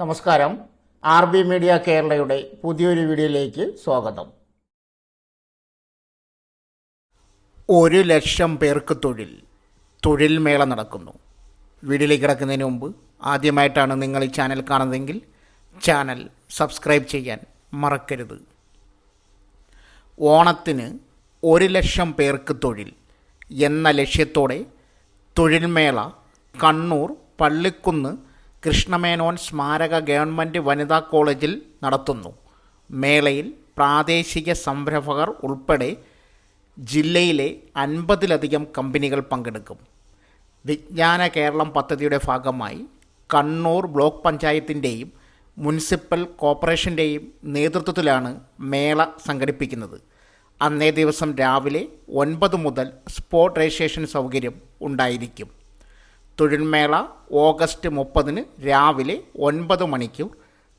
നമസ്കാരം. R B media കേരളയുടെ പുതിയൊരു വീഡിയോയിലേക്ക് സ്വാഗതം. ഒരു ലക്ഷം പേർക്ക് തൊഴിൽ തൊഴിൽ മേള നടക്കുന്നു. വീഡിയോയിലേക്ക് കിടക്കുന്നതിന് മുമ്പ് ആദ്യമായിട്ടാണ് നിങ്ങൾ ഈ ചാനൽ കാണുന്നതെങ്കിൽ ചാനൽ സബ്സ്ക്രൈബ് ചെയ്യാൻ മറക്കരുത്. ഓണത്തിന് ഒരു ലക്ഷം പേർക്ക് തൊഴിൽ എന്ന ലക്ഷ്യത്തോടെ തൊഴിൽമേള കണ്ണൂർ പള്ളിക്കുന്ന് കൃഷ്ണമേനോൻ സ്മാരക ഗവൺമെന്റ് വനിതാ കോളേജിൽ നടത്തുന്നു. മേളയിൽ പ്രാദേശിക സംരംഭകർ ഉൾപ്പെടെ ജില്ലയിലെ അൻപതിലധികം കമ്പനികൾ പങ്കെടുക്കും. വിജ്ഞാന കേരളം പദ്ധതിയുടെ ഭാഗമായി കണ്ണൂർ ബ്ലോക്ക് പഞ്ചായത്തിന്റെയും മുനിസിപ്പൽ കോർപ്പറേഷന്റെയും നേതൃത്വത്തിലാണ് മേള സംഘടിപ്പിക്കുന്നത്. അന്നേ ദിവസം രാവിലെ ഒൻപത് മുതൽ സ്പോട്ട് രജിസ്ട്രേഷൻ സൗകര്യം ഉണ്ടായിരിക്കും. തൊഴിൽമേള ഓഗസ്റ്റ് മുപ്പതിന് രാവിലെ ഒൻപത് മണിക്ക്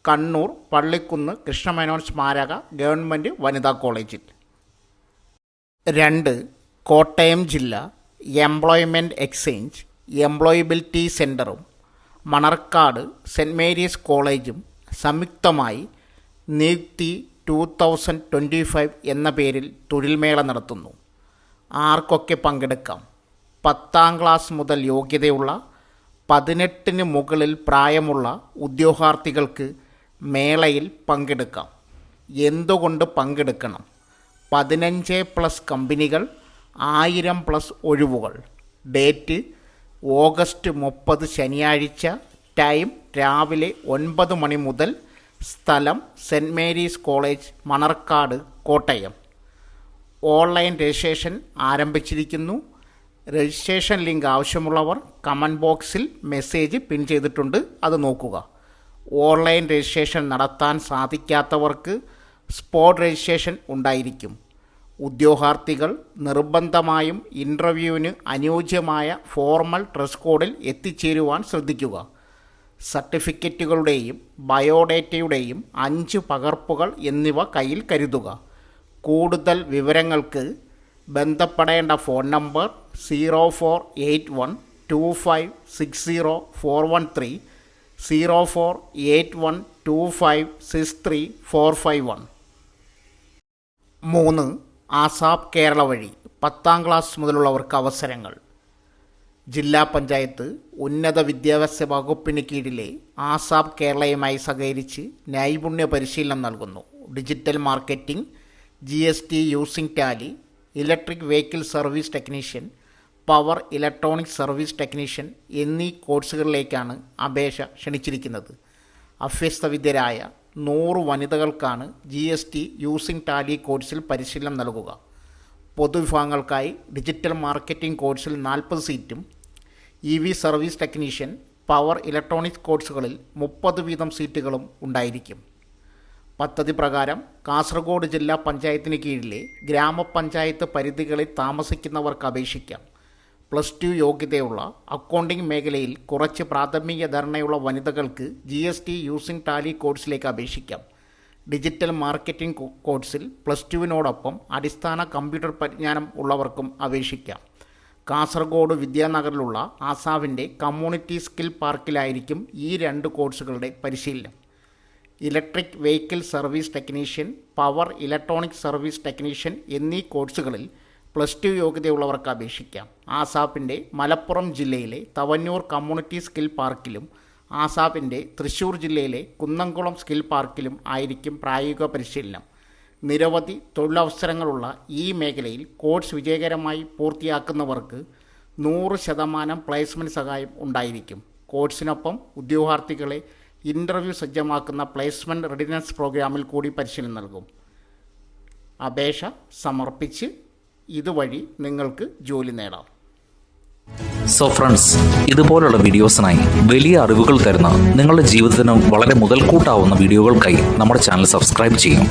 കണ്ണൂർ പള്ളിക്കുന്ന് കൃഷ്ണമേനോൻ സ്മാരക ഗവൺമെന്റ് വനിതാ കോളേജിൽ. രണ്ട് കോട്ടയം ജില്ല എംപ്ലോയ്മെന്റ് എക്സ്ചേഞ്ച് എംപ്ലോയബിലിറ്റി സെന്ററും മണർക്കാട് സെന്റ് മേരീസ് കോളേജും സംയുക്തമായി Niyukthi two thousand twenty five എന്ന പേരിൽ തൊഴിൽമേള നടത്തുന്നു. ആർക്കൊക്കെ പങ്കെടുക്കാം? പത്താം ക്ലാസ് മുതൽ യോഗ്യതയുള്ള പതിനെട്ടിന് മുകളിൽ പ്രായമുള്ള ഉദ്യോഗാർത്ഥികൾക്ക് മേളയിൽ പങ്കെടുക്കാം. എന്തുകൊണ്ട് പങ്കെടുക്കണം? പതിനഞ്ച് പ്ലസ് കമ്പനികൾ ആയിരം പ്ലസ് ഒഴിവുകൾ. ഡേറ്റ് ഓഗസ്റ്റ് മുപ്പത് ശനിയാഴ്ച ടൈം രാവിലെ ഒൻപത് മണി മുതൽ സ്ഥലം saint Mary's college Manarcad Kottayam. Online registration ആരംഭിച്ചിരിക്കുന്നു. രജിസ്ട്രേഷൻ ലിങ്ക് ആവശ്യമുള്ളവർ കമന്റ് ബോക്സിൽ മെസ്സേജ് പിൻ ചെയ്തിട്ടുണ്ട് അത് നോക്കുക. ഓൺലൈൻ രജിസ്ട്രേഷൻ നടത്താൻ സാധിക്കാത്തവർക്ക് സ്പോട്ട് രജിസ്ട്രേഷൻ ഉണ്ടായിരിക്കും. ഉദ്യോഗാർത്ഥികൾ നിർബന്ധമായും ഇന്റർവ്യൂവിന് അനുയോജ്യമായ ഫോർമൽ ഡ്രസ് കോഡിൽ എത്തിച്ചേരുവാൻ ശ്രദ്ധിക്കുക. സർട്ടിഫിക്കറ്റുകളുടെയും ബയോഡേറ്റയുടെയും അഞ്ച് പകർപ്പുകൾ എന്നിവ കയ്യിൽ കരുതുക. കൂടുതൽ വിവരങ്ങൾക്ക് ബന്ധപ്പെടേണ്ട phone number zero four eight one two five six zero four one three zero four eight one two five six three four five one. മൂന്ന് ആസാബ് കേരള വഴി പത്താം ക്ലാസ് മുതലുള്ളവർക്ക് അവസരങ്ങൾ. ജില്ലാ പഞ്ചായത്ത് ഉന്നത വിദ്യാഭ്യാസ വകുപ്പിന് കീഴിലെ ആസാബ് കേരളയുമായി സഹകരിച്ച് നൈപുണ്യ പരിശീലനം നൽകുന്നു. Digital marketing G S T using tally electric vehicle service technician power electronic service technician എന്നീ കോഴ്സുകളിലേക്കാണ് അപേക്ഷ ക്ഷണിച്ചിരിക്കുന്നത്. അഭ്യസ്തവിദ്യരായ നൂറ് വനിതകൾക്കാണ് G S T using tally കോഴ്സിൽ പരിശീലനം നൽകുക. പൊതുവിഭാഗങ്ങൾക്കായി ഡിജിറ്റൽ മാർക്കറ്റിംഗ് കോഴ്സിൽ നാൽപ്പത് സീറ്റും E V service technician power electronic കോഴ്സുകളിൽ മുപ്പത് വീതം സീറ്റുകളും ഉണ്ടായിരിക്കും. പദ്ധതി പ്രകാരം കാസർഗോഡ് ജില്ലാ പഞ്ചായത്തിന് കീഴിലെ ഗ്രാമപഞ്ചായത്ത് പരിധികളിൽ താമസിക്കുന്നവർക്ക് അപേക്ഷിക്കാം. പ്ലസ് ടു യോഗ്യതയുള്ള അക്കൗണ്ടിംഗ് മേഖലയിൽ കുറച്ച് പ്രാഥമിക ധാരണയുള്ള വനിതകൾക്ക് G S T using Tally കോഴ്സിലേക്ക് അപേക്ഷിക്കാം. ഡിജിറ്റൽ മാർക്കറ്റിംഗ് കോഴ്സിൽ പ്ലസ് ടുവിനോടൊപ്പം അടിസ്ഥാന കമ്പ്യൂട്ടർ പരിജ്ഞാനം ഉള്ളവർക്കും അപേക്ഷിക്കാം. കാസർഗോഡ് വിദ്യാനഗറിലുള്ള ആസാവിന്റെ കമ്മ്യൂണിറ്റി സ്കിൽ പാർക്കിലായിരിക്കും ഈ രണ്ട് കോഴ്സുകളുടെ പരിശീലനം. Electric vehicle service technician power electronic service technician എന്നീ കോഴ്സുകളിൽ പ്ലസ് ടു യോഗ്യതയുള്ളവർക്ക് അപേക്ഷിക്കാം. ആസാപ്പിന്റെ മലപ്പുറം ജില്ലയിലെ തവന്നൂർ കമ്മ്യൂണിറ്റി സ്കിൽ പാർക്കിലും ആസാപ്പിന്റെ തൃശ്ശൂർ ജില്ലയിലെ കുന്നംകുളം സ്കിൽ പാർക്കിലും ആയിരിക്കും പ്രായോഗിക പരിശീലനം. നിരവധി തൊഴിലവസരങ്ങളുള്ള ഈ മേഖലയിൽ കോഴ്സ് വിജയകരമായി പൂർത്തിയാക്കുന്നവർക്ക് നൂറ് ശതമാനം പ്ലേസ്മെന്റ് സഹായം ഉണ്ടായിരിക്കും. കോഴ്സിനൊപ്പം ഉദ്യോഗാർത്ഥികളെ ഇന്റർവ്യൂ സജ്ജമാക്കുന്ന പ്ലേസ്മെന്റ് റെഡിനസ് പ്രോഗ്രാമിൽ കൂടി പരിശീലനം നൽകും. അപേക്ഷ സമർപ്പിച്ച് ഇതുവഴി നിങ്ങൾക്ക് ജോലി നേടാം. സോ ഫ്രണ്ട്സ് ഇതുപോലുള്ള വീഡിയോസിനായി വലിയ അറിവുകൾ തരുന്ന നിങ്ങളുടെ ജീവിതത്തിന് വളരെ മുതൽക്കൂട്ടാവുന്ന വീഡിയോകൾക്കായി നമ്മുടെ ചാനൽ സബ്സ്ക്രൈബ് ചെയ്യും.